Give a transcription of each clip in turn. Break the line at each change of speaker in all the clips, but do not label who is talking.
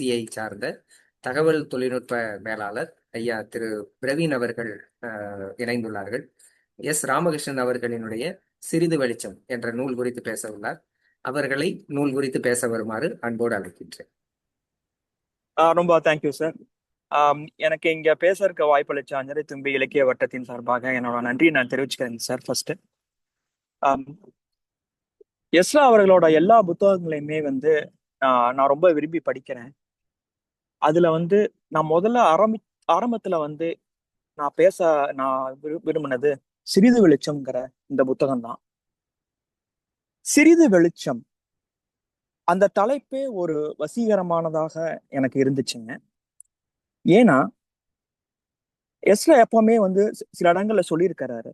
CI சார்ந்த தகவல் தொழில்நுட்ப மேலாளர் ஐயா திரு பிரவீன் அவர்கள் இணைந்துள்ளார்கள். எஸ். ராமகிருஷ்ணன் அவர்களினுடைய சிறிது வெளிச்சம் என்ற நூல் குறித்து பேச உள்ளார். அவர்களை நூல் குறித்து பேச வருமாறு அன்போடு அழைக்கின்றேன்.
ஆஹ் ரொம்ப தேங்க்யூ சார் எனக்கு இங்க பேச இருக்க வாய்ப்பளிச்ச அஞ்சலி தும்பி இலக்கிய வட்டத்தின் சார்பாக என்னோட நன்றி நான் தெரிவிச்சுக்கிறேன் சார் ஃபர்ஸ்ட் எஸ்ரா அவர்களோட எல்லா புத்தகங்களையுமே வந்து நான் ரொம்ப விரும்பி படிக்கிறேன். அதுல வந்து நான் முதல்ல ஆரம்பி ஆரம்பத்துல வந்து நான் பேச நான் விரு- விரும்பினது சிறிது வெளிச்சம்ங்கிற இந்த புத்தகம் தான். சிறிது வெளிச்சம். அந்த தலைப்பே ஒரு வசீகரமானதாக எனக்கு இருந்துச்சுங்க. ஏன்னா எஸ்ல எப்பவுமே வந்து சில இடங்கள்ல சொல்லியிருக்கிறாரு.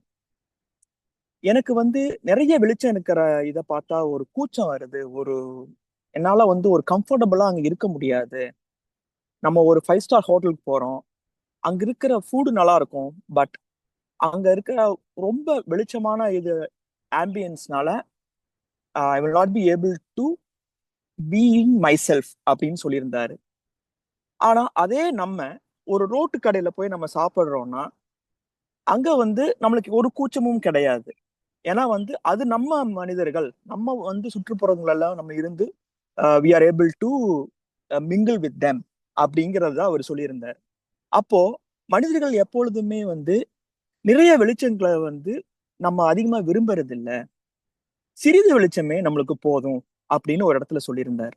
எனக்கு வந்து நிறைய வெளிச்சம் இருக்கிற இதை பார்த்தா ஒரு கூச்சம் வருது. ஒரு என்னால வந்து ஒரு கம்ஃபர்டபுளா அங்க இருக்க முடியாது. நம்ம ஒரு ஃபைவ் ஸ்டார் ஹோட்டலுக்கு போறோம். அங்க இருக்கிற ஃபுட் நல்லா இருக்கும் பட் அங்க இருக்கிற ரொம்ப வெளிச்சமான இது ஆம்பியன்ஸ்னால I will not be able to being myself அப்படின்னு சொல்லியிருந்தாரு. ஆனா அதே நம்ம ஒரு ரோட்டு கடையில போய் நம்ம சாப்பிட்றோம்னா அங்க வந்து நம்மளுக்கு ஒரு கூச்சமும் கிடையாது. ஏன்னா வந்து அது நம்ம மனிதர்கள் நம்ம வந்து சுற்றுப்புறங்களெல்லாம் நம்ம இருந்து we are able to mingle with them அப்படிங்கறத அவர் சொல்லியிருந்தார். அப்போ மனிதர்கள் எப்பொழுதுமே வந்து நிறைய வெளிச்சங்களை வந்து நம்ம அதிகமா விரும்புறது இல்ல சிறிது வெளிச்சமே நம்மளுக்கு போதும் அப்படின்னு ஒரு இடத்துல சொல்லியிருந்தார்.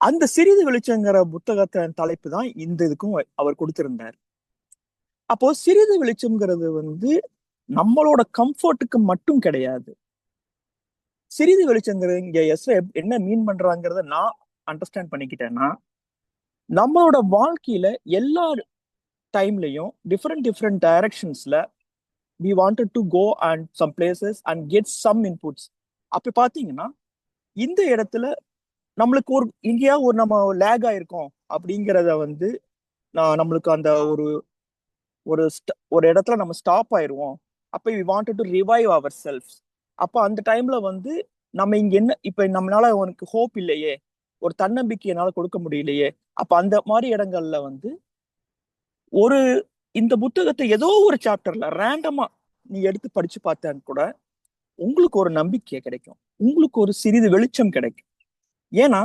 அந்த சிறிது வெளிச்சங்கிற புத்தகத்தின் தலைப்பு தான் இந்த இதுக்கும் அவர் கொடுத்திருந்தார். அப்போ சிறிது வெளிச்சம்ங்கிறது வந்து நம்மளோட கம்ஃபர்ட்டுக்கு மட்டும் கிடையாது. சிறிது வெளிச்சங்கிறது இங்க எஸ் என்ன மீன் பண்றாங்கிறத நான் அண்டர்ஸ்டாண்ட் பண்ணிக்கிட்டேன்னா நம்மளோட வாழ்க்கையில எல்லா டைம்லயும் different different டைரக்ஷன்ஸ்ல we wanted to go and some places and get some inputs அப்படி பார்த்தீங்கன்னா இந்த இடத்துல நம்மளுக்கு ஒரு எங்கேயா ஒரு நம்ம லேக் ஆயிருக்கோம் அப்படிங்கிறத வந்து நான் நம்மளுக்கு அந்த ஒரு ஒரு ஒரு இடத்துல நம்ம ஸ்டாப் ஆயிடுவோம் அப்போ we wanted to revive our self அப்போ அந்த டைம்ல வந்து நம்ம இங்க என்ன இப்ப நம்மளால உனக்கு ஹோப் இல்லையே. ஒரு தன்னம்பிக்கை என்னால கொடுக்க முடியலையே. அப்ப அந்த மாதிரி இடங்கள்ல வந்து ஒரு இந்த புத்தகத்தை ஏதோ ஒரு சாப்டர்ல ரேண்டமா நீ எடுத்து படிச்சு பார்த்தேன்னு கூட உங்களுக்கு ஒரு நம்பிக்கை கிடைக்கும். உங்களுக்கு ஒரு சிறிது வெளிச்சம் கிடைக்கும். ஏன்னா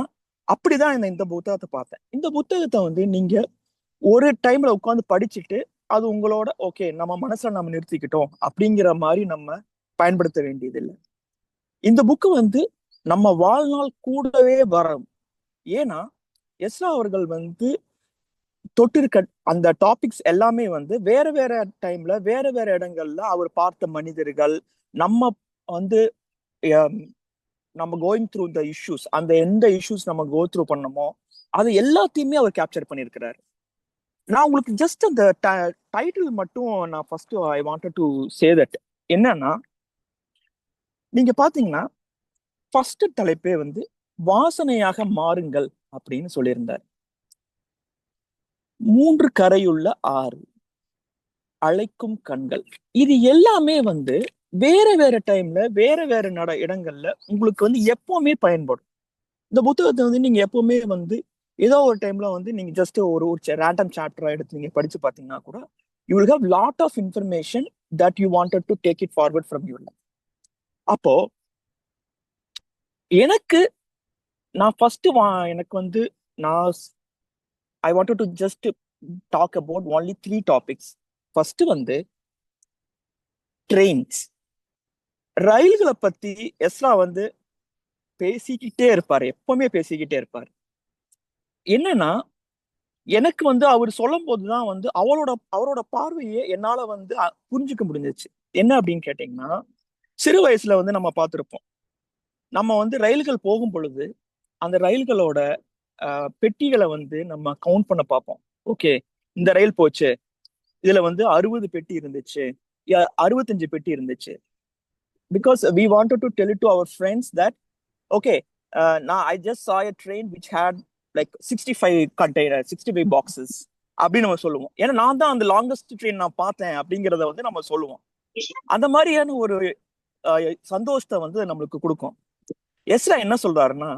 அப்படிதான் இந்த இந்த புத்தகத்தை பார்த்தேன். இந்த புத்தகத்தை வந்து நீங்க ஒரு டைம்ல உட்காந்து படிச்சுட்டு அது உங்களோட ஓகே நம்ம மனசுல நம்ம நிறுத்திக்கிட்டோம் அப்படிங்கிற மாதிரி நம்ம பயன்படுத்த வேண்டியதில்லை. இந்த புக்கு வந்து நம்ம வாழ்நாள் கூடவே வரும். ஏன்னா எஸ்ரா அவர்கள் வந்து தொட்டிருக்க அந்த டாபிக்ஸ் எல்லாமே வந்து வேற வேற டைம்ல வேற வேற இடங்கள்ல அவர் பார்த்த மனிதர்கள் நம்ம வந்து நம்ம கோயிங் த்ரூ த இஷ்யூஸ் அந்த எந்த இஷ்யூஸ் நம்ம கோ த்ரூ பண்ணமோ அது எல்லாத்தையுமே அவர் கேப்சர் பண்ணியிருக்கிறாரு. நான் உங்களுக்கு ஜஸ்ட் அந்த டைட்டில் மட்டும் நான் first I wanted to say that என்னன்னா நீங்க பாத்தீங்கன்னா ஃபர்ஸ்ட் தலைப்பே வந்து வாசனையாக மாறுங்கள் அப்படின்னு சொல்லியிருந்தார். மூன்று கரையுள்ள ஆறு அழைக்கும் கண்கள். இது எல்லாமே வந்து வேற வேற டைம்ல வேற வேற நட இடங்கள்ல உங்களுக்கு வந்து எப்பவுமே பயன்படும். இந்த புத்தகத்தை வந்து நீங்க எப்பவுமே வந்து ஏதோ ஒரு டைம்ல வந்து நீங்க ஜஸ்ட் ஒரு ஒரு ரேண்டம் சாப்டரா எடுத்து நீங்க படிச்சு பாத்தீங்கன்னா கூட you will have lot of information that you wanted to take it forward from you அப்போ எனக்கு நான் ஃபர்ஸ்ட் எனக்கு வந்து நான் I want to just talk about only three topics first வந்து ட்ரெயின்ஸ் ரயில்களை பத்தி எஸ்ரா வந்து பேசிக்கிட்டே இருப்பார் எப்பவுமே பேசிக்கிட்டே இருப்பார். என்னன்னா எனக்கு வந்து அவர் சொல்லும் போதுதான் வந்து அவரோட அவரோட பார்வையே என்னால வந்து புரிஞ்சுக்க முடிஞ்சிச்சு. என்ன அப்படின்னு கேட்டீங்கன்னா சிறு வயசுல வந்து நம்ம பார்த்துருப்போம். நம்ம வந்து ரயில்கள் போகும் பொழுது அந்த ரயில்களோட ஆஹ், பெட்டிகளை வந்து நம்ம கவுண்ட் பண்ண பார்ப்போம். ஓகே இந்த ரயில் போச்சு. இதுல வந்து அறுபது பெட்டி இருந்துச்சு. அறுபத்தஞ்சு பெட்டி இருந்துச்சு. Because we wanted to tell to our friends that okay நான் I just saw a train which had like sixty five container sixty five boxes அப்படின்னு நம்ம சொல்லுவோம். ஏன்னா நான் தான் அந்த லாங்கஸ்ட் ட்ரெயின் நான் பார்த்தேன் அப்படிங்கிறத வந்து நம்ம சொல்லுவோம். அந்த மாதிரியான ஒரு அஹ், சந்தோஷத்தை வந்து நம்மளுக்கு கொடுக்கும். எஸ்ரா என்ன சொல்றாருன்னா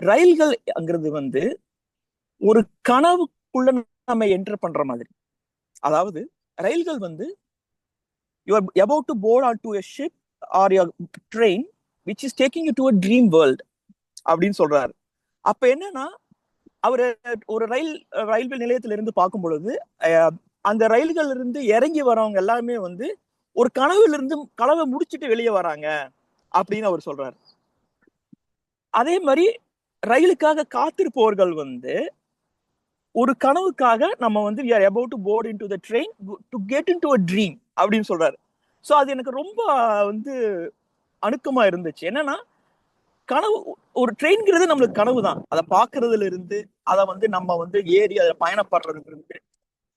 ரயில்கள் அங்கிறது வந்து ஒரு கனவுக்குள்ள நம்ம என்டர் பண்ற மாதிரி. அதாவது ரயில்கள் வந்து you're about to board on to a ship or your train which is taking you to a dream world அப்படின்னு சொல்றாரு. அப்ப என்னன்னா அவர் ஒரு ரயில் ரயில்வே நிலையத்துல இருந்து பார்க்கும் பொழுது அஹ், அந்த ரயில்கள் இருந்து இறங்கி வரவங்க எல்லாருமே வந்து ஒரு கனவுல இருந்து கனவை முடிச்சிட்டு வெளியே வராங்க அப்படின்னு அவர் சொல்றாரு. அதே மாதிரி ரயிலுக்காக காத்திருப்பவர்கள் வந்து ஒரு கனவுக்காக நம்ம வந்து we are about to board in to the train to get in to a dream அப்படின்னு சொல்றாரு. ஸோ அது எனக்கு ரொம்ப வந்து அணுக்கமா இருந்துச்சு. என்னன்னா கனவு ஒரு ட்ரெயின்ங்கிறது நம்மளுக்கு கனவு தான் அதை பார்க்கறதுல இருந்து அதை வந்து நம்ம வந்து ஏறி அதில் பயணப்படுறதுல இருந்து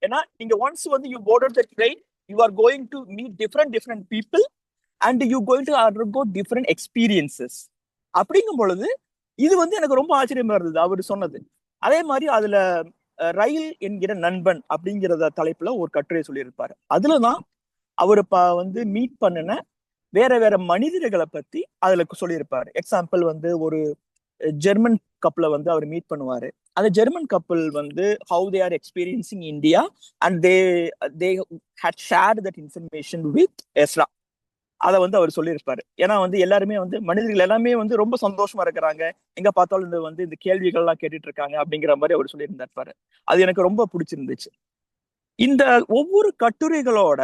ஏன்னா நீங்க ஒன்ஸ் வந்து you board the train you are going to meet different different people and you going to undergo different experiences அப்படிங்கும் பொழுது இது வந்து எனக்கு ரொம்ப ஆச்சரியமா இருந்தது. அவர் சொன்னது. அதே மாதிரி அதுல ரயில் என்கிற நண்பன் அப்படிங்கிறத தலைப்புல ஒரு கட்டுரை சொல்லியிருப்பாரு. அதுலதான் அவர் ப வந்து மீட் பண்ணின வேற வேற மனிதர்களை பத்தி அதுல சொல்லியிருப்பாரு. எக்ஸாம்பிள் வந்து ஒரு ஜெர்மன் கப்பில் வந்து அவர் மீட் பண்ணுவாரு. அந்த ஜெர்மன் கப்பல் வந்து how they are experiencing India and they they had share that information with Ezra அதை வந்து அவர் சொல்லியிருப்பாரு. ஏன்னா வந்து எல்லாருமே வந்து மனிதர்கள் எல்லாமே வந்து ரொம்ப சந்தோஷமா இருக்கிறாங்க. எங்க பார்த்தாலும் இந்த வந்து இந்த கேள்விகள்லாம் கேட்டுட்டு இருக்காங்க அப்படிங்கிற மாதிரி அவர் சொல்லியிருந்திருப்பாரு. அது எனக்கு ரொம்ப பிடிச்சிருந்துச்சு. இந்த ஒவ்வொரு கட்டுரைகளோட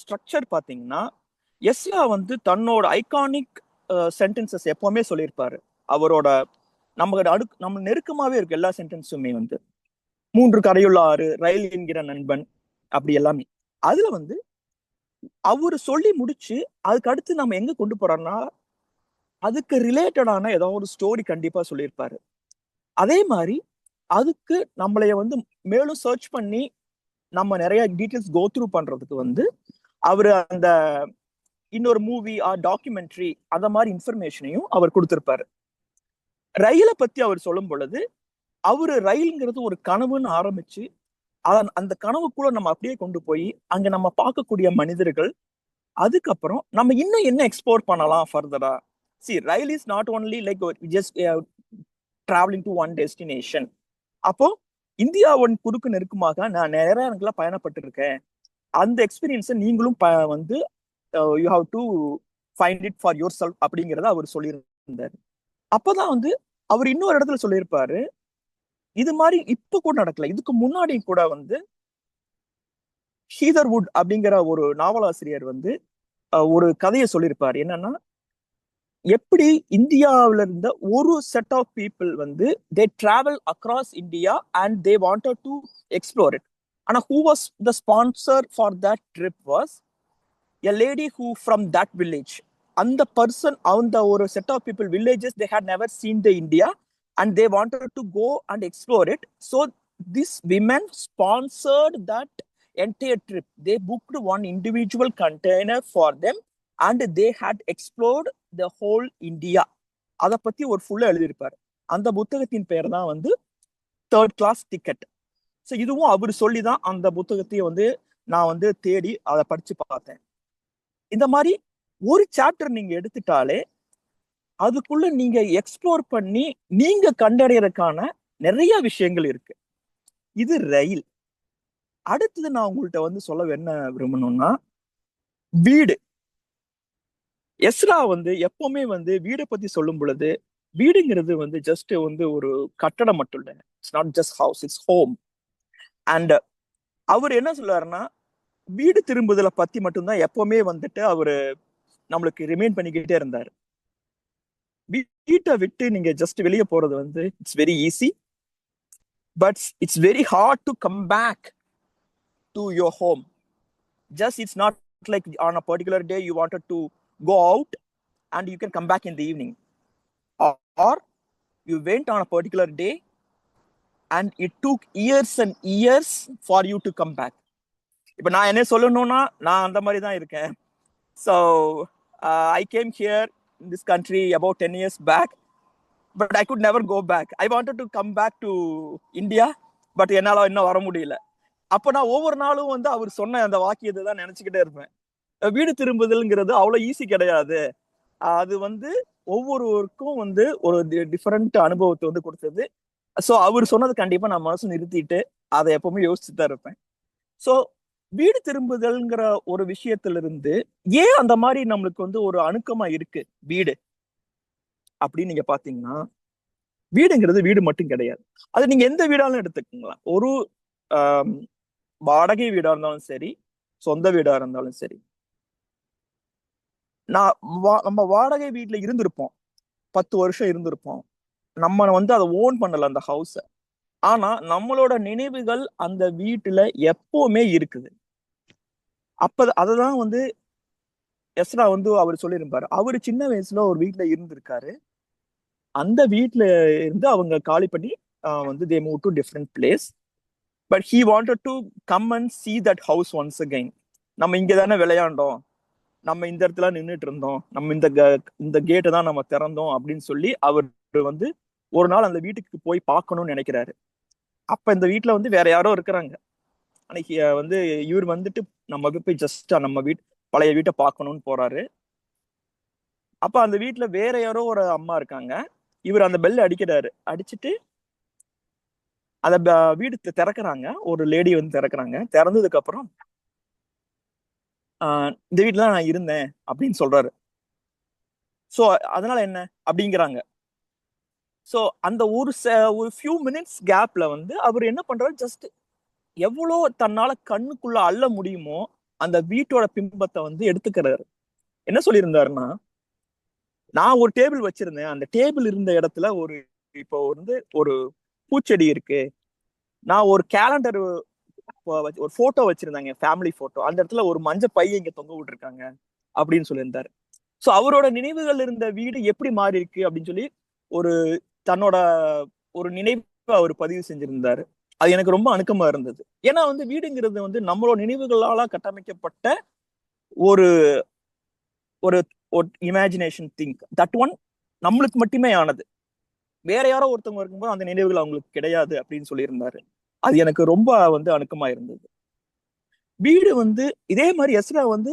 ஸ்ட்ரக்சர் பாத்தீங்கன்னா எஸ்லா வந்து தன்னோட ஐகானிக் சென்டென்சஸ் எப்பவுமே சொல்லியிருப்பாரு. அவரோட நம்ம அடு நம்ம நெருக்கமாவே இருக்கு எல்லா சென்டென்ஸுமே வந்து மூன்று கரையுள்ள ஆறு ரயில் என்கிற நண்பன் அப்படி எல்லாமே. அதுல வந்து அவரு சொல்லி முடிச்சு அதுக்கு அடுத்து நம்ம எங்க கொண்டு போறோம்னா அதுக்கு ரிலேட்டடான ஏதோ ஒரு ஸ்டோரி கண்டிப்பா சொல்லியிருப்பாரு. அதே மாதிரி அதுக்கு நம்மளைய வந்து மேலும் சர்ச் பண்ணி நம்ம நிறைய டீட்டெயில்ஸ் கோ த்ரூ பண்றதுக்கு வந்து அவர் அந்த இன்னொரு மூவி ஆர் டாக்குமெண்ட்ரி அந்த மாதிரி இன்ஃபர்மேஷனையும் அவர் கொடுத்திருப்பாரு. ரயிலை பத்தி அவர் சொல்லும் பொழுது அவரு ரயில்ங்கிறது ஒரு கனவுன்னு ஆரம்பிச்சு அதன் அந்த கனவுக்குள்ள நம்ம அப்படியே கொண்டு போய் அங்க நம்ம பார்க்கக்கூடிய மனிதர்கள் அதுக்கப்புறம் நம்ம இன்னும் என்ன எக்ஸ்ப்ளோர் பண்ணலாம் ஃபர்தரா see rail is not only like just traveling to one destination அப்போ இந்தியாவின் குறுக்கு நெருக்கமாக நான் நிறைய இடங்கள்ல பயணப்பட்டிருக்கேன். அந்த எக்ஸ்பீரியன்ஸை நீங்களும் ப- வந்து you have to find it for yourself அப்படிங்கிறத அவர் சொல்லியிருந்தார். அப்போதான் வந்து அவர் இன்னொரு இடத்துல சொல்லியிருப்பாரு இது மாதிரி இப்ப கூட நடக்கல. இதுக்கு முன்னாடி கூட வந்து ஹீதர்வுட் அப்படிங்கிற ஒரு நாவலாசிரியர் வந்து ஒரு கதையை சொல்லியிருப்பார். என்னன்னா எப்படி இந்தியாவில இருந்த ஒரு செட் ஆஃப் பீப்புள் வந்து they travel across India and they wanted to explore it ஆனா who was the sponsor for that trip was a lady who from that village அந்த பர்சன் அந்த ஒரு set of people villages they had never seen the India and they wanted to go and explore it so this women sponsored that entire trip. They booked one individual container for them and they had explored the whole India அதை பத்தி ஒரு ஃபுல்லா எழுதியிருப்பாரு. அந்த புத்தகத்தின் பெயர் தான் வந்து தேர்ட் கிளாஸ் டிக்கெட் ஸோ இதுவும் அவர் சொல்லி தான் அந்த புத்தகத்தையே வந்து நான் வந்து தேடி அதை படிச்சு பார்த்தேன். இந்த மாதிரி ஒரு சாப்டர் நீங்க எடுத்துட்டாலே அதுக்குள்ள நீங்க எக்ஸ்ப்ளோர் பண்ணி நீங்க கண்டறியறதுக்கான நிறைய விஷயங்கள் இருக்கு. இது ரயில். அடுத்தது நான் உங்கள்கிட்ட வந்து சொல்ல என்ன விரும்பணும்னா வீடு. எஸ்ரா வந்து எப்பவுமே வந்து வீடை பத்தி சொல்லும் பொழுது வீடுங்கிறது வந்து ஜஸ்ட் வந்து ஒரு கட்டடம் மட்டும் இல்லை. It's not just house it's home and அவர் என்ன சொல்லுவாருன்னா வீடு திரும்புதலை பத்தி மட்டும்தான் எப்பவுமே வந்துட்டு அவரு நம்மளுக்கு ரிமைன் பண்ணிக்கிட்டே இருந்தாரு. வீட்டை விட்டு நீங்க ஜஸ்ட் வெளியே போறது வந்து it's very easy but it's very hard to come back to your home just it's not like on a particular day you wanted to go out and you can come back in the evening or you went on a particular day and it took years and years for you to come back இப்போ நான் என்ன சொல்லணும்னா நான் அந்த மாதிரி தான் இருக்கேன் so I came here in this country about ten years back but I could never go back I wanted to come back to India but என்னால் இன்னும் வர முடியல. அப்ப நான் ஒவ்வொரு நாளும் வந்து அவர் சொன்ன அந்த வாக்கியத்தை தான் நினைச்சுக்கிட்டே இருப்பேன். வீடு திரும்புதல்ங்கிறது அவ்வளவு ஈஸி கிடையாது. அது வந்து ஒவ்வொருவருக்கும் வந்து ஒரு டிஃபரெண்ட் அனுபவத்தை வந்து கொடுத்தது. ஸோ அவர் சொன்னது கண்டிப்பா நான் மனசு நிறுத்திட்டு அதை எப்பவுமே யோசிச்சு தான் இருப்பேன். ஸோ வீடு திரும்புதல்ங்கிற ஒரு விஷயத்துல இருந்து ஏன் அந்த மாதிரி நம்மளுக்கு வந்து ஒரு அணுக்கமா இருக்கு வீடு? அப்படின்னு நீங்க பாத்தீங்கன்னா வீடுங்கிறது வீடு மட்டும் கிடையாது. அது நீங்க எந்த வீடாலும் எடுத்துக்கோங்களா ஒரு வாடகை வீடா இருந்தாலும் சரி சொந்த வீடா இருந்தாலும் சரி. நான் வா- நம்ம வாடகை வீட்டுல இருந்திருப்போம். பத்து வருஷம் இருந்திருப்போம். நம்ம வந்து அதை ஓன் பண்ணல அந்த ஹவுஸ ஆனா நம்மளோட நினைவுகள் அந்த வீட்டுல எப்பவுமே இருக்குது. அப்ப அததான் வந்து எஸ்ரா வந்து அவர் சொல்லியிருப்பாரு. அவர் சின்ன வயசுல ஒரு வீட்டுல இருந்திருக்காரு. அந்த வீட்டுல இருந்து அவங்க காலி பண்ணி வந்து they move to different place but he wanted to come and see that house once again நம்ம இங்க தானே விளையாண்டோம். நம்ம இந்த இடத்துல நின்றுட்டு இருந்தோம். நம்ம இந்த இந்த கேட்டை தான் நம்ம திறந்தோம் அப்படின்னு சொல்லி அவர் வந்து ஒரு நாள் அந்த வீட்டுக்கு போய் பார்க்கணும்னு நினைக்கிறாரு. அப்ப இந்த வீட்டுல வந்து வேற யாரோ இருக்கிறாங்க. அன்னைக்கு வந்து இவர் வந்துட்டு நம்ம போய் ஜஸ்ட் நம்ம வீட் பழைய வீட்டை பார்க்கணும்னு போறாரு. அப்ப அந்த வீட்டுல வேற யாரோ ஒரு அம்மா இருக்காங்க. இவர் அந்த பெல் அடிக்கிறாரு. அடிச்சிட்டு அந்த வீடு திறக்கிறாங்க திறக்கறாங்க. ஒரு லேடி வந்து திறக்கிறாங்க. திறந்ததுக்கு அப்புறம் ஆஹ் இந்த வீட்டுல நான் இருந்தேன் அப்படின்னு சொல்றாரு. சோ அதனால என்ன? அப்படிங்கிறாங்க. சோ அந்த ஒரு ச- ஒரு ஃபியூ மினிட்ஸ் கேப்ல வந்து அவர் என்ன பண்றாரு? ஜஸ்ட் எவ்வளோ தன்னால கண்ணுக்குள்ள அள்ள முடியுமோ அந்த வீட்டோட பிம்பத்தை வந்து எடுத்துக்கிறாரு. என்ன சொல்லியிருந்தாருன்னா நான் ஒரு டேபிள் வச்சிருந்தேன். அந்த டேபிள் இருந்த இடத்துல ஒரு இப்போ வந்து ஒரு பூச்செடி இருக்கு. நான் ஒரு கேலண்டர் ஒரு போட்டோ வச்சிருந்தாங்க ஃபேமிலி போட்டோ அந்த இடத்துல ஒரு மஞ்ச பைய இங்க தொங்க விட்டுருக்காங்க அப்படின்னு சொல்லியிருந்தாரு. சோ அவரோட நினைவுகள் இருந்த வீடு எப்படி மாறி இருக்கு அப்படின்னு சொல்லி ஒரு தன்னோட ஒரு நினைவை அவர் பதிவு செஞ்சிருந்தாரு. அது எனக்கு ரொம்ப அணுக்கமா இருந்தது. ஏன்னா வந்து வீடுங்கிறது வந்து நம்மளோட நினைவுகளால கட்டமைக்கப்பட்ட ஒரு ஒரு இமேஜினேஷன் திங்க் தட் ஒன் நம்மளுக்கு மட்டுமே ஆனது. வேற யாரோ ஒருத்தவங்க இருக்கும்போது அந்த நினைவுகள் அவங்களுக்கு கிடையாது அப்படின்னு சொல்லியிருந்தாரு. அது எனக்கு ரொம்ப வந்து அணுக்கமா இருந்தது. வீடு வந்து இதே மாதிரி எஸ்ரா வந்து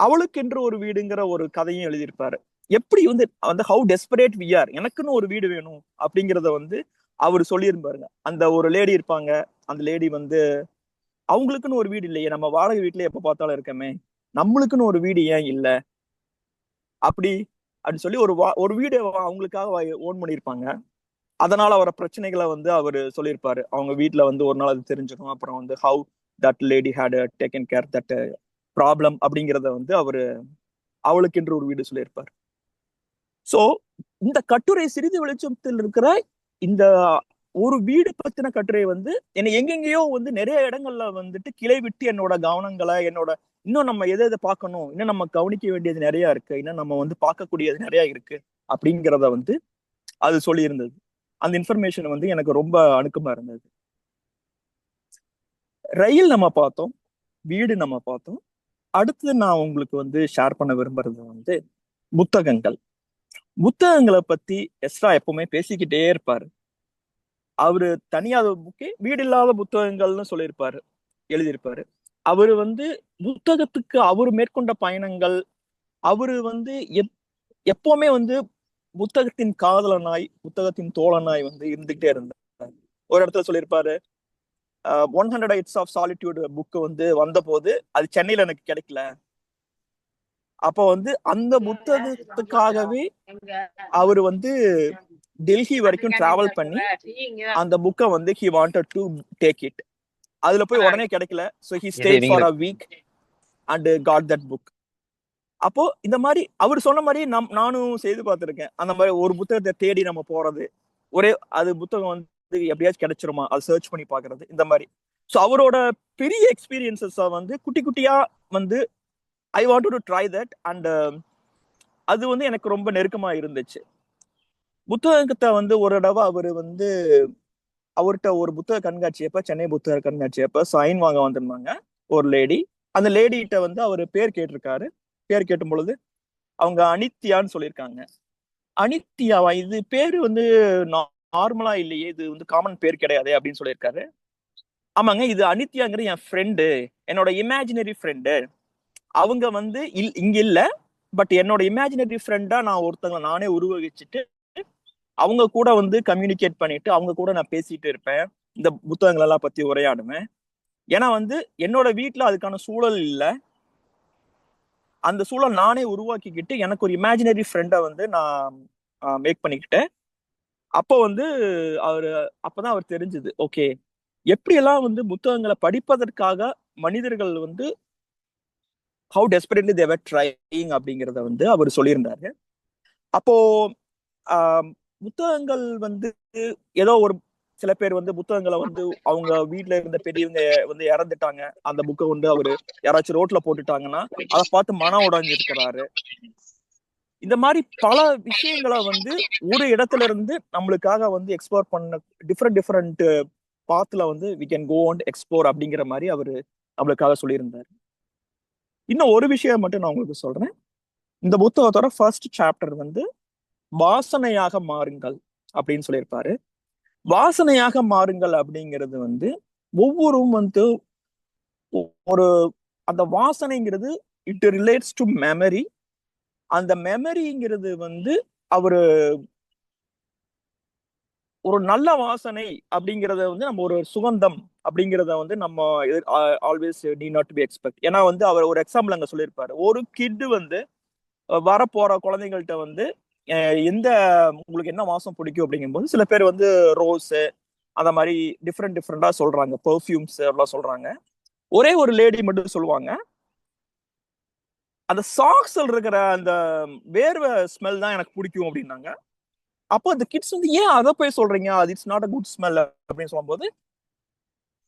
அவளுக்கென்று ஒரு வீடுங்கிற ஒரு கதையும் எழுதியிருப்பாரு. எப்படி வந்து அந்த ஹவு டெஸ்பரேட் வி ஆர் எனக்குன்னு ஒரு வீடு வேணும் அப்படிங்கிறத வந்து அவர் சொல்லியிருப்பாருங்க. அந்த ஒரு லேடி இருப்பாங்க. அந்த லேடி வந்து அவங்களுக்குன்னு ஒரு வீடு இல்லையே. நம்ம வாடகை வீட்டுல எப்ப பார்த்தாலும் இருக்கமே. நம்மளுக்குன்னு ஒரு வீடு ஏன் இல்ல? அப்படி அப்படின்னு சொல்லி ஒரு வா- ஒரு வீடு அவங்களுக்காக ஓன் பண்ணியிருப்பாங்க. அதனால வர பிரச்சனைகளை வந்து அவர் சொல்லியிருப்பாரு. அவங்க வீட்டுல வந்து ஒரு நாள் அது தெரிஞ்சிடும். அப்புறம் வந்து how that lady had taken care that problem அப்படிங்கிறத வந்து அவரு அவளுக்கென்று ஒரு வீடு சொல்லியிருப்பார். சோ இந்த கட்டுரை சிறிது வெளிச்சத்தில் இருக்கிற இந்த ஒரு வீடு பத்தின கட்டுரை வந்து என்னை எங்கெங்கேயோ வந்து நிறைய இடங்கள்ல வந்துட்டு கிளை விட்டு என்னோட கவனங்களை என்னோட இன்னும் நம்ம எதை எதை பார்க்கணும் இன்னும் நம்ம கவனிக்க வேண்டியது நிறைய இருக்கு இன்னும் நம்ம வந்து பார்க்கக்கூடியது நிறைய இருக்கு அப்படிங்கிறத வந்து அது சொல்லியிருந்தது. அந்த இன்ஃபர்மேஷன் வந்து எனக்கு ரொம்ப அணுக்கமா இருந்தது. ரயில் நம்ம பார்த்தோம் வீடு நம்ம பார்த்தோம். அடுத்து நான் உங்களுக்கு வந்து ஷேர் பண்ண விரும்புறது வந்து புத்தகங்கள். புத்தகங்களை பத்தி எஸ்ரா எப்பவுமே பேசிக்கிட்டே இருப்பாரு. அவரு தனியாத புக்கே வீடு இல்லாத புத்தகங்கள்னு சொல்லியிருப்பாரு எழுதியிருப்பாரு. அவரு வந்து புத்தகத்துக்கு அவர் மேற்கொண்ட பயணங்கள் அவரு வந்து எப் எப்பவுமே வந்து புத்தகத்தின் காதலனாய் புத்தகத்தின் தோழனாய் வந்து இருந்துகிட்டே இருந்தார். ஒரு இடத்துல சொல்லியிருப்பாரு one hundred years of solitude book வந்து வந்த போது அது சென்னையில எனக்கு கிடைக்கல. அப்போ வந்து அந்த புத்தகத்துக்காகவே அவர் வந்து டெல்லி வரைக்கும் டிராவல் பண்ணி அந்த புக்கை வந்து he wanted to take it அதுல போய் உடனே கிடைக்கல. So he stay for a week and got that book அப்போ இந்த மாதிரி அவர் சொன்ன மாதிரி நம் நானும் செய்து பார்த்துருக்கேன். அந்த மாதிரி ஒரு புத்தகத்தை தேடி நம்ம போறது. ஒரே அது புத்தகம் வந்து எப்படியாச்சும் கிடைச்சிருமா? அது சர்ச் பண்ணி பார்க்கிறது. இந்த மாதிரி. ஸோ அவரோட பெரிய எக்ஸ்பீரியன்சஸை வந்து குட்டி குட்டியா வந்து I want to try that and அது வந்து எனக்கு ரொம்ப நெருக்கமாக இருந்துச்சு. புத்தகத்தை வந்து ஒரு தடவை அவர் வந்து அவர்கிட்ட ஒரு புத்தக கண்காட்சியப்ப சென்னை புத்தக கண்காட்சியப்ப சைன் வாங்க வந்திருந்தாங்க. ஒரு லேடி அந்த லேடிகிட்ட வந்து அவர் பேர் கேட்டிருக்காரு. பேர் கேட்டும் பொழுது அவங்க அனித்யான்னு சொல்லியிருக்காங்க. அனித்யாவா இது பேர் வந்து நார்மலா இல்லையே இது வந்து காமன் பேர் கிடையாது அப்படின்னு சொல்லியிருக்காரு. ஆமாங்க இது அனித்யாங்கிற என் ஃப்ரெண்டு என்னோட இமேஜினரி ஃப்ரெண்டு அவங்க வந்து இல் இங்க இல்ல. பட் என்னோட இமேஜினரி ஃப்ரெண்டா நான் ஒருத்தவங்களை நானே உருவகிச்சுட்டு அவங்க கூட வந்து கம்யூனிகேட் பண்ணிட்டு அவங்க கூட நான் பேசிட்டு இருப்பேன். இந்த புத்தகங்கள் எல்லாம் பத்தி உரையாடுவேன் ஏன்னா வந்து என்னோட வீட்டுல அதுக்கான சூழல் இல்லை. அந்த சூழல் நானே உருவாக்கிக்கிட்டு எனக்கு ஒரு இமேஜினரி ஃப்ரெண்டை வந்து நான் மேக் பண்ணிக்கிட்டேன். அப்போ வந்து அவர் அப்பதான் அவர் தெரிஞ்சது ஓகே எப்படியெல்லாம் வந்து புத்தகங்களை படிப்பதற்காக மனிதர்கள் வந்து ஹவு டெஸ்பரேட்லி தேவர் ட்ரைங் அப்படிங்கிறத வந்து அவர் சொல்லியிருந்தாரு. அப்போ புத்தகங்கள் வந்து ஏதோ ஒரு சில பேர் வந்து புத்தகங்களை வந்து அவங்க வீட்ல இருந்த பெரியவங்க வந்து இறந்துட்டாங்க. அந்த புக்கை வந்து அவரு யாராச்சும் ரோட்ல போட்டுட்டாங்கன்னா அதை பார்த்து மனம் உடைஞ்சிருக்கிறாரு. இந்த மாதிரி பல விஷயங்களை வந்து ஒரு இடத்துல இருந்து நம்மளுக்காக வந்து எக்ஸ்ப்ளோர் பண்ண டிஃப்ரெண்ட் டிஃப்ரெண்ட் பாத்துல வந்து we can go and explore அப்படிங்கிற மாதிரி அவரு நம்மளுக்காக சொல்லியிருந்தாரு. இன்னும் ஒரு விஷயம் மட்டும் நான் உங்களுக்கு சொல்றேன். இந்த புத்தகத்தோட ஃபர்ஸ்ட் சாப்டர் வந்து வாசனையாக மாறுங்கள் அப்படின்னு சொல்லியிருப்பாரு. வாசனையாக மாறுங்கள் அப்படிங்கிறது வந்து ஒவ்வொரும் வந்து ஒரு அந்த வாசனைங்கிறது இட் ரிலேட்ஸ் டு மெமரி அந்த மெமரிங்கிறது வந்து அவரு ஒரு நல்ல வாசனை அப்படிங்கிறத வந்து நம்ம ஒரு சுகந்தம் அப்படிங்கிறத வந்து நம்ம always do not be expect ஏன்னா வந்து அவர் ஒரு எக்ஸாம்பிள் அங்கே சொல்லியிருப்பாரு. ஒரு கிட்டு வந்து அஹ், வரப்போற குழந்தைங்கள்ட்ட வந்து எந்த உங்களுக்கு என்ன வாசம் பிடிக்கும் அப்படிங்கும்போது சில பேர் வந்து ரோஸு அந்த மாதிரி டிஃப்ரெண்ட் டிஃப்ரெண்டாக சொல்றாங்க. பெர்ஃப்யூம்ஸ் எல்லாம் சொல்றாங்க. ஒரே ஒரு லேடி மட்டும் சொல்லுவாங்க. அந்த சாக்ஸில் இருக்கிற அந்த வேர்வை ஸ்மெல் தான் எனக்கு பிடிக்கும் அப்படின்னாங்க. அப்போ அந்த கிட்ஸ் வந்து ஏன் அதை போய் சொல்றீங்க? அது it's not a good smell அப்படின்னு சொல்லும்போது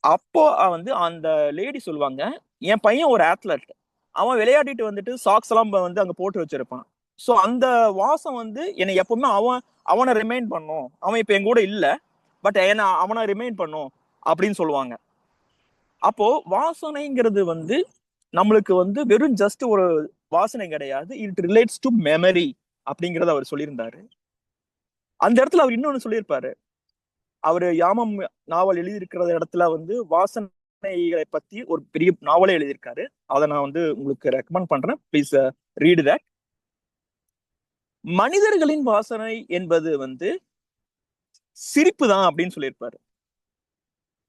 அப்போ வந்து அந்த லேடி சொல்லுவாங்க என் பையன் ஒரு ஆத்லட் அவன் விளையாடிட்டு வந்துட்டு சாக்ஸ் எல்லாம் வந்து அங்க போட்டு வச்சிருப்பான். ஸோ அந்த வாசம் வந்து என்னை எப்பவுமே அவன் அவனை ரிமைண்ட் பண்ணும். அவன் இப்ப என் கூட இல்ல பட் என்ன அவனை ரிமைண்ட் பண்ணும் அப்படின்னு சொல்லுவாங்க. அப்போ வாசனைங்கிறது வந்து நம்மளுக்கு வந்து வெறும் ஜஸ்ட் ஒரு வாசனை கிடையாது. இட் ரிலேட்ஸ் டு மெமரி அப்படிங்கறத அவர் சொல்லியிருந்தாரு. அந்த இடத்துல அவர் இன்னொன்னு சொல்லியிருப்பாரு. அவரு யாமம் நாவல் எழுதியிருக்கிற இடத்துல வந்து வாசனைகளை பத்தி ஒரு பெரிய நாவலே எழுதியிருக்காரு. அதை நான் வந்து உங்களுக்கு ரெக்கமெண்ட் பண்றேன். ப்ளீஸ் ரீடு தட் மனிதர்களின் வாசனை என்பது வந்து சிரிப்பு தான் அப்படின்னு சொல்லியிருப்பாரு.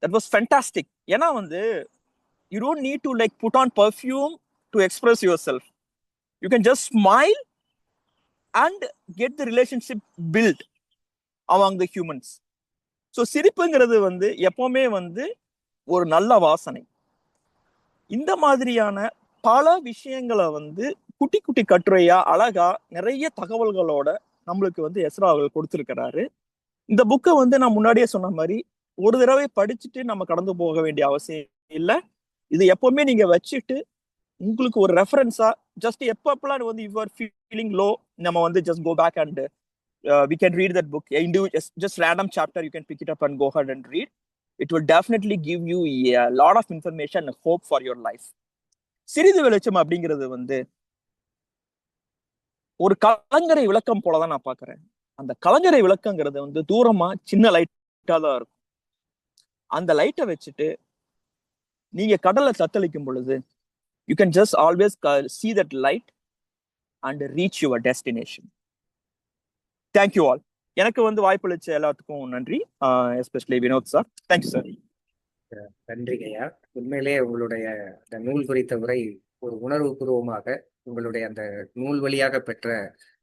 தட் வாஸ் ஃபென்டாஸ்டிக் ஏன்னா வந்து you don't need to like put on perfume to express yourself you can just smile and get the relationship build அவங்க த ஹியூமன்ஸ் ஸோ சிரிப்புங்கிறது வந்து எப்பவுமே வந்து ஒரு நல்ல வாசனை. இந்த மாதிரியான பல விஷயங்களை வந்து குட்டி குட்டி கட்டுரையா அழகா நிறைய தகவல்களோட நம்மளுக்கு வந்து எஸ்ரா அவர்கள் கொடுத்துருக்கிறாரு. இந்த புக்கை வந்து நான் முன்னாடியே சொன்ன மாதிரி ஒரு தடவை படிச்சுட்டு நம்ம கடந்து போக வேண்டிய அவசியம் இல்லை. இது எப்பவுமே நீங்க வச்சுட்டு உங்களுக்கு ஒரு ரெஃபரன்ஸா ஜஸ்ட் எப்பப்பெல்லாம் வந்து யுவர் ஃபீலிங் லோ நம்ம வந்து just go back and we can read just book just you chapter you it pick and up and and read. And read it give definitely a lot lot of and hope for your life சிறிது வெளிச்சம் அப்படிங்கிறது வந்து ஒரு கலங்கரை விளக்கம் போலதான் நான் பாக்குறேன் அந்த கலங்கரை விளக்கங்கிறது வந்து தூரமா சின்ன லைட்டா தான் இருக்கும். அந்த லைட்டை வச்சுட்டு நீங்க கடலை தத்தளிக்கும் பொழுது you can just always see that light and reach your destination thank you all எனக்கு வந்து வாய்ப்பளிச்ச எல்லாத்துக்கும் நன்றி. Especially Vinod sir thank you sir
நன்றிங்க ஐயா. உண்மையிலேயே உங்களுடைய அந்த நூல் குறித்த உரை ஒரு உணர்வு பூர்வமாக உங்களுடைய அந்த நூல் வழியாக பெற்ற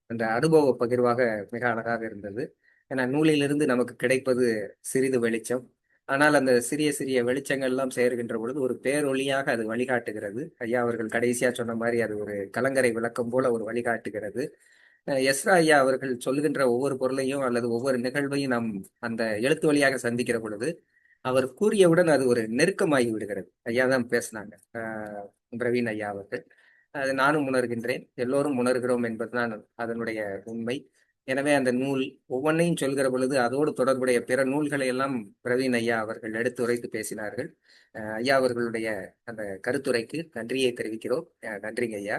அந்த அனுபவ பகிர்வாக மிக அழகாக இருந்தது. ஏன்னா நூலிலிருந்து நமக்கு கிடைப்பது சிறிது வெளிச்சம். ஆனால் அந்த சிறிய சிறிய வெளிச்சங்கள் எல்லாம் சேர்கின்ற பொழுது ஒரு பேரொளியாக அது வழிகாட்டுகிறது. ஐயா அவர்கள் கடைசியா சொன்ன மாதிரி அது ஒரு கலங்கரை விளக்கம் போல ஒரு வழிகாட்டுகிறது. எஸ்ரா ஐயா அவர்கள் சொல்லுகின்ற ஒவ்வொரு பொருளையும் அல்லது ஒவ்வொரு நிகழ்வையும் நாம் அந்த எழுத்து வழியாக சந்திக்கிற பொழுது அவர் கூறியவுடன் அது ஒரு நெருக்கமாகி விடுகிறது. ஐயா தான் பேசினாங்க. பிரவீன் ஐயா அவர்கள். அது நானும் உணர்கின்றேன். எல்லோரும் உணர்கிறோம் என்பதுதான் அதனுடைய உண்மை. எனவே அந்த நூல் ஒவ்வொன்றையும் சொல்கிற பொழுது அதோடு தொடர்புடைய பிற நூல்களை எல்லாம் பிரவீன் ஐயா அவர்கள் எடுத்துரைத்து பேசினார்கள். அஹ் ஐயா அவர்களுடைய அந்த கருத்துரைக்கு நன்றியை தெரிவிக்கிறோம். அஹ் நன்றிங்க ஐயா.